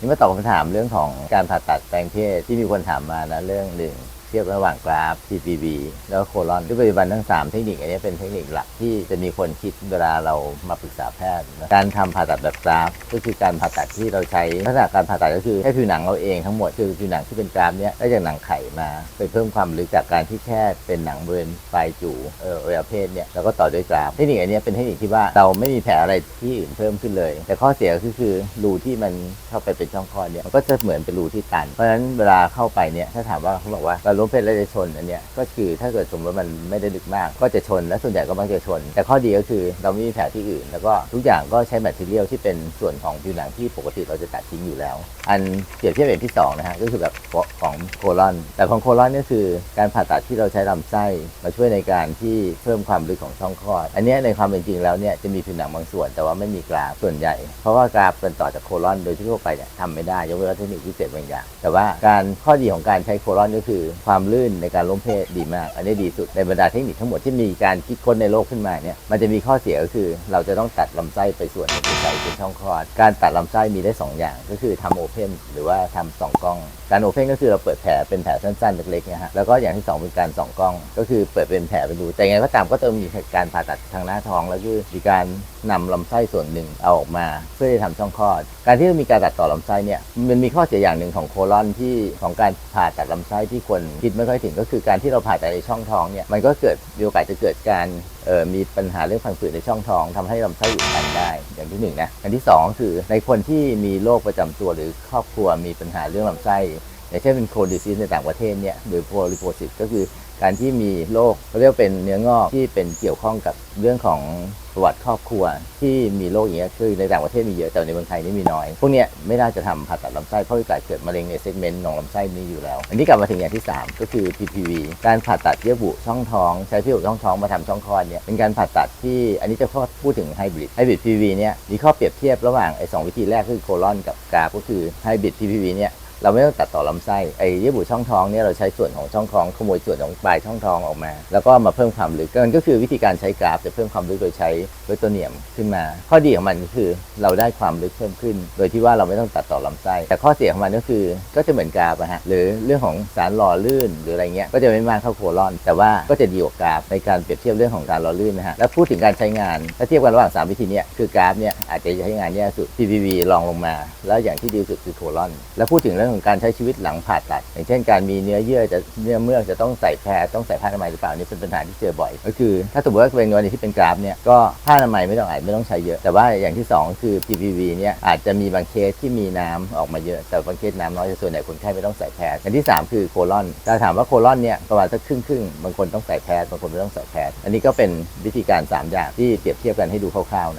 นี่มาตอบคำถามเรื่องของการผ่าตัดแปลงเพศที่มีคนถามมานะเรื่องหนึ่ง เทียบระหว่างกราฟ PPV แล้วโคลอนด้วยปัจจุบันทั้ง 3 เทคนิคอันนี้เป็นเทคนิคหลักที่จะมีคนคิดเวลาเรามาปรึกษาแพทย์นะการทำผ่าตัดแบบกราฟ ก็คือการผ่าตัดที่เราใช้ลักษณะการผ่าตัดก็คือให้ผิวหนังเราเองทั้งหมดคือผิวหนังที่เป็นกราฟเนี้ยได้จากหนังไขมาไปเพิ่มความลึกจากการที่แค่เป็นหนังบริเวณปลายจูเอออวัยวะเพศเนี่ยแล้วก็ต่อด้วยกราฟเทคนิคอันนี้เป็นเทคนิคที่ว่าเราไม่มีแผลอะไรที่อื่นเพิ่มขึ้นเลย แต่ข้อเสียก็คือรูที่มันเข้าไปเป็นช่องคลอดเนี่ยมันก็จะเหมือนเป็นรูที่ตัน เพราะฉะนั้นเวลาเข้าไปเนี่ยถ้าถามว่าเขาบอกว่าล้มเพศแล้วจะชนอันเนี้ยก็คือถ้าเกิดสมมติว่ามันไม่ได้ลึกมาก ก็จะชนและส่วนใหญ่ก็มักจะชน แต่ข้อดีก็คือเราไม่มีแผลที่อื่น แล้วก็ทุกอย่างก็ใช้แมทเทียลที่เป็นส่วนของผิวหนังที่ปกติเราจะตัดทิ้งอยู่แล้ว อันเปรียบเทียบแบบที่สองนะฮะก็คือแบบของโคลอน แต่ของโคลอนนี่คือการผ่าตัดที่เราใช้ลำไส้มาช่วยในการที่เพิ่มความลึกของช่องคลอด อันเนี้ยในความเป็นจริงแล้วเนี่ยจะมีผิวหนังบางส่วน แต่ว่าไม่มีกราฟส่วนใหญ่ เพราะว่ากราฟเป็นต่อจากโคลอนโดยทั่วไปเนี่ยทำไม่ได้ยกเว้นว่าเทคนิคพิเศษบางอย่างแต่ว่าการข้อดีของการใช้โคลอนก็คือความลื่นในการล้มเพศดีมาก อันนี้ดีสุดในบรรดาเทคนิคทั้งหมดที่มีการคิดค้นในโลกขึ้นมาเนี่ยมันจะมีข้อเสียก็คือ เราจะต้องตัดลำไส้ไปส่วนหนึ่งใส่เป็นช่องคลอด การตัดลำไส้มีได้สองอย่าง ก็คือทำโอเพนหรือว่าทำสองกล้อง การโอเพนก็คือเราเปิดแผลเป็นแผลสั้นๆเล็กๆนะฮะแล้วก็อย่างที่สองเป็นการสองกล้อง ก็คือเปิดเป็นแผลไปดู แต่ยังไงก็ตามก็ต้องมีการผ่าตัดทางหน้าท้อง แล้วคือมีการนำลำไส้ส่วนหนึ่งเอาออกมา เพื่อที่จะทำช่องคลอด การที่มีการตัดต่อลำไส้เนี่ยมันมีข้อเสียอย่างหนึ่งของโคลอนที่ของการผ่าตัดลำไส้ที่คนคิดไม่ค่อยถึงก็คือการที่เราผ่าตัดในช่องท้องเนี่ยมันก็เกิดมีโอกาสจะเกิดการมีปัญหาเรื่องพังผืดในช่องท้องทำให้ลำไส้อุดตันได้อย่างที่หนึ่งนะอันที่สองก็คือในคนที่มีโรคประจำตัวหรือครอบครัวมีปัญหาเรื่องลำไส้ อย่างเช่นเป็นโคดิซีสในต่างประเทศเนี่ยหรือโพลิโพซิสก็คือการที่มีโรคเขาเรียกเป็นเนื้องอกที่เป็นเกี่ยวข้องกับเรื่องของประวัติครอบครัวที่มีโรคอย่างเงี้ยคือในต่างประเทศมีเยอะแต่ในเมืองไทยนี่มีน้อย พวกเนี้ยไม่น่าจะทำผ่าตัดลำไส้เพราะโอกาสเกิดมะเร็งในเซกเมนต์ของลำไส้นี้อยู่แล้ว อันนี้กลับมาถึงอย่างที่ 3 ก็คือ PPV การผ่าตัดเยื่อบุช่องท้องใช้เยื่อบุช่องท้องมาทำช่องคลอดเนี่ยเป็นการผ่าตัดที่อันนี้จะพูดถึงไฮบริดไฮบริด PPV เนี่ยมีข้อเปรียบเทียบระหว่างไอ้สองวิธีแรกคือโคลอนกับกาก็คือไฮบริด PPV เนี่ย เราไม่ต้องตัดต่อลำไส้ไอ้เยื่อบุช่องท้องเนี่ยเราใช้ส่วนของช่องท้องขโมยส่วนของปลายช่องท้องออกมา แล้วก็มาเพิ่มความลึกมันก็คือวิธีการใช้กราฟจะเพิ่มความลึกโดยใช้เวโตเนียมขึ้นมา ข้อดีของมันก็คือเราได้ความลึกเพิ่มขึ้น โดยที่ว่าเราไม่ต้องตัดต่อลำไส้ แต่ข้อเสียของมันก็คือก็จะเหมือนกราฟอะฮะหรือเรื่องของสารหล่อลื่นหรืออะไรเงี้ยก็จะไม่มากเท่าโคลอน แต่ว่าก็จะดีกว่ากราฟในการเปรียบเทียบเรื่องของการหล่อลื่นนะฮะแล้วพูดถึงการใช้งานถ้าเทียบกันระหว่างสามวิธีเนี้ยคือกราฟเนี่ยอาจจะใช้งานแย่สุด PPV รองลงมา แล้วอย่างที่ดีสุดคือโคลอน แล้วพูดถึงเรื่องของการใช้ชีวิตหลังผ่าตัด อย่างเช่นการมีเนื้อเยื่อจะเนื้อเมือกจะต้องใส่แพรต้องใส่ผ้าอนามัยหรือเปล่านี่เป็นปัญหาที่เจอบ่อย ก็คือ ถ้าสมมติว่าเป็นกรณีที่เป็นกราฟเนี่ยก็ผ้าอนามัยไม่ต้องอาจไม่ต้องใช้เยอะ แต่ว่าอย่างที่สองคือ PPV เนี่ยอาจจะมีบางเคสที่มีน้ำออกมาเยอะ แต่บางเคสน้ำน้อยส่วนใหญ่คนไข้ไม่ต้องใส่แพรอย่างที่สามคือโคลอนถ้าถามว่าโคลอนเนี่ยประมาณสักครึ่งครึ่งบางคนต้องใส่แพรบางคนไม่ต้องใส่แพรอันนี้ก็เป็นวิธีการสามอย่างที่เปรียบเทียบกันให้ดูคร่าวๆนะ